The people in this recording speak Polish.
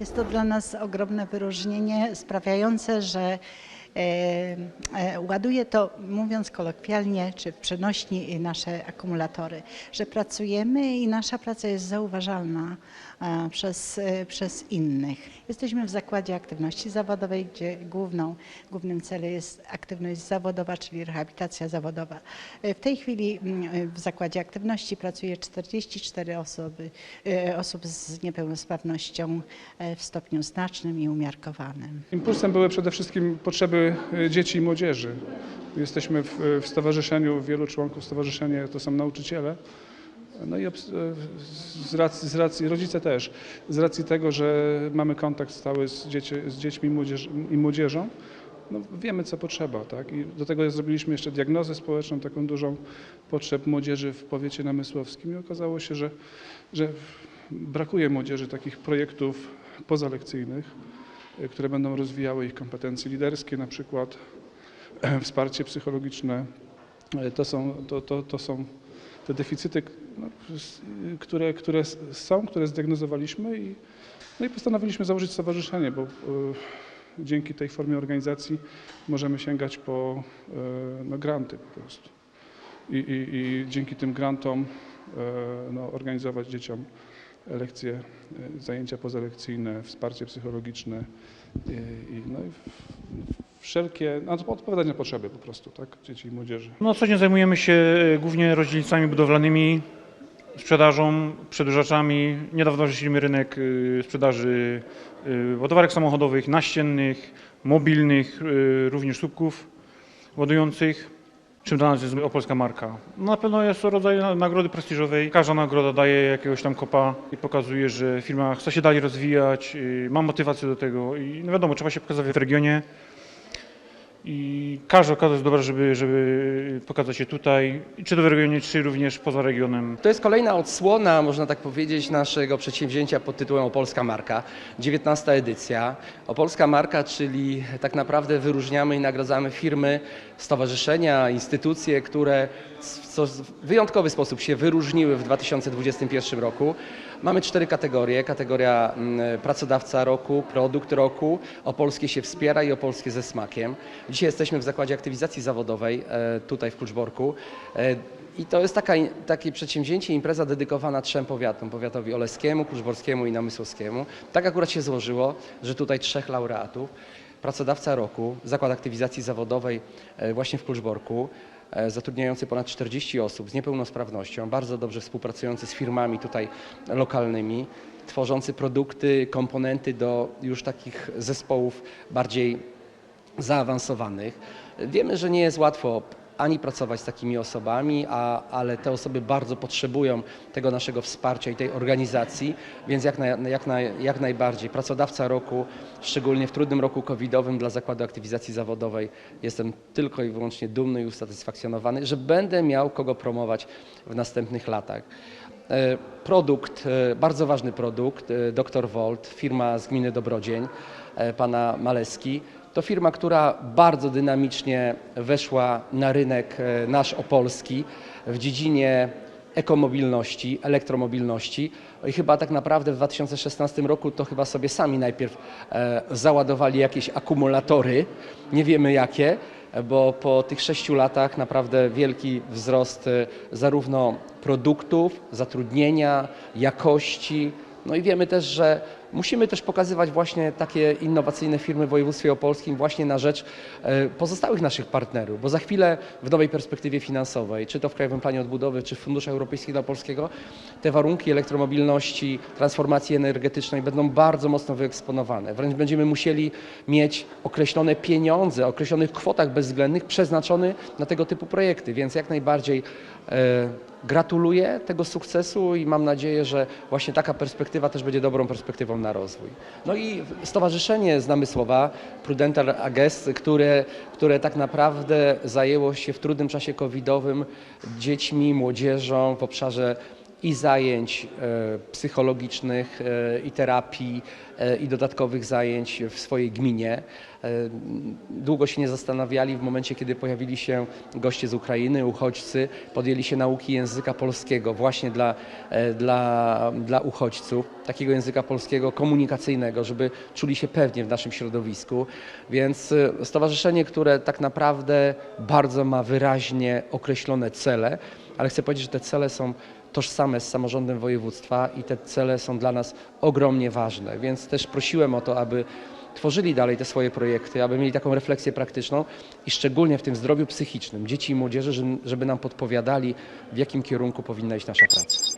Jest to dla nas ogromne wyróżnienie sprawiające, że ładuje to, mówiąc kolokwialnie, czy w przenośni nasze akumulatory, że pracujemy i nasza praca jest zauważalna e, przez, e, przez innych. Jesteśmy w Zakładzie Aktywności Zawodowej, gdzie główną, głównym celem jest aktywność zawodowa, czyli rehabilitacja zawodowa. E, W tej chwili w Zakładzie Aktywności pracuje 44 osoby, e, osób z niepełnosprawnością e, w stopniu znacznym i umiarkowanym. Impulsem były przede wszystkim potrzeby e, dzieci i młodzieży. Jesteśmy w, w stowarzyszeniu, wielu członków stowarzyszenia to są nauczyciele. No i z racji, z racji, rodzice też, z racji tego, że mamy kontakt stały z, dzieci, z dziećmi młodzież, i młodzieżą, no wiemy co potrzeba, tak? I do tego zrobiliśmy jeszcze diagnozę społeczną, taką dużą potrzeb młodzieży w powiecie namysłowskim i okazało się, że, że brakuje młodzieży takich projektów pozalekcyjnych, y, które będą rozwijały ich kompetencje liderskie, na przykład wsparcie psychologiczne. Y, To są, to, to, to są te deficyty, no, y, które, które są, które zdiagnozowaliśmy i, no i postanowiliśmy założyć stowarzyszenie, bo y, dzięki tej formie organizacji możemy sięgać po no, granty po prostu. I, i, i dzięki tym grantom no, organizować dzieciom lekcje, y, zajęcia pozalekcyjne, wsparcie psychologiczne y, i, no, i wszelkie, no, odpowiadać na potrzeby po prostu, tak, dzieci i młodzieży. No, co dzień zajmujemy się e, głównie rozdzielnicami budowlanymi, sprzedażą, przedłużaczami. Niedawno żeśmy rynek e, sprzedaży e, ładowarek samochodowych, naściennych, mobilnych, e, również słupków ładujących. Czym dla nas jest opolska marka? No, Na pewno jest to rodzaj na- nagrody prestiżowej. Każda nagroda daje jakiegoś tam kopa i pokazuje, że firma chce się dalej rozwijać, e, ma motywację do tego i no wiadomo, trzeba się pokazać w regionie. I każda okazja jest dobra, żeby, żeby pokazać się tutaj, czy to w regionie, czy również poza regionem. To jest kolejna odsłona, można tak powiedzieć, naszego przedsięwzięcia pod tytułem Opolska Marka, 19 edycja. Opolska Marka, czyli tak naprawdę wyróżniamy i nagradzamy firmy, stowarzyszenia, instytucje, które w wyjątkowy sposób się wyróżniły w 2021 roku. Mamy cztery kategorie. Kategoria mm, pracodawca roku, produkt roku, opolskie się wspiera i opolskie ze smakiem. Dzisiaj jesteśmy w Zakładzie Aktywizacji Zawodowej e, tutaj w Kluczborku. E, I to jest taka, takie przedsięwzięcie, impreza dedykowana trzem powiatom. Powiatowi oleskiemu, kluczborskiemu i namysłowskiemu. Tak akurat się złożyło, że tutaj trzech laureatów. Pracodawca roku, Zakład Aktywizacji Zawodowej e, właśnie w Kluczborku, zatrudniający ponad 40 osób z niepełnosprawnością, bardzo dobrze współpracujący z firmami tutaj lokalnymi, tworzący produkty, komponenty do już takich zespołów bardziej zaawansowanych. Wiemy, że nie jest łatwo ani pracować z takimi osobami, a, ale te osoby bardzo potrzebują tego naszego wsparcia i tej organizacji, więc jak, naj, jak, naj, jak najbardziej. Pracodawca roku, szczególnie w trudnym roku covidowym dla Zakładu Aktywizacji Zawodowej, jestem tylko i wyłącznie dumny i usatysfakcjonowany, że będę miał kogo promować w następnych latach. E, Produkt, e, bardzo ważny produkt, e, Dr. Volt, firma z gminy Dobrodzień, pana Maleski. To firma, która bardzo dynamicznie weszła na rynek e, nasz opolski w dziedzinie ekomobilności, elektromobilności. I chyba tak naprawdę w 2016 roku to chyba sobie sami najpierw e, załadowali jakieś akumulatory, nie wiemy jakie, bo po tych sześciu latach naprawdę wielki wzrost e, zarówno produktów, zatrudnienia, jakości. No i wiemy też, że musimy też pokazywać właśnie takie innowacyjne firmy w województwie opolskim właśnie na rzecz e, pozostałych naszych partnerów, bo za chwilę w nowej perspektywie finansowej, czy to w Krajowym Planie Odbudowy, czy w Funduszach Europejskich dla Polskiego, te warunki elektromobilności, transformacji energetycznej będą bardzo mocno wyeksponowane. Wręcz będziemy musieli mieć określone pieniądze, określonych kwotach bezwzględnych przeznaczone na tego typu projekty, więc jak najbardziej gratuluję tego sukcesu i mam nadzieję, że właśnie taka perspektywa też będzie dobrą perspektywą na rozwój. No i Stowarzyszenie z Namysłowa, Prudental Agest, które, które tak naprawdę zajęło się w trudnym czasie covidowym dziećmi, młodzieżą w obszarze i zajęć e, psychologicznych, e, i terapii, e, i dodatkowych zajęć w swojej gminie. Długo się nie zastanawiali w momencie, kiedy pojawili się goście z Ukrainy, uchodźcy, podjęli się nauki języka polskiego właśnie dla, dla, dla uchodźców, takiego języka polskiego komunikacyjnego, żeby czuli się pewnie w naszym środowisku. Więc stowarzyszenie, które tak naprawdę bardzo ma wyraźnie określone cele, ale chcę powiedzieć, że te cele są tożsame z samorządem województwa i te cele są dla nas ogromnie ważne, więc też prosiłem o to, aby tworzyli dalej te swoje projekty, aby mieli taką refleksję praktyczną i szczególnie w tym zdrowiu psychicznym dzieci i młodzieży, żeby- nam podpowiadali, w jakim kierunku powinna iść nasza praca.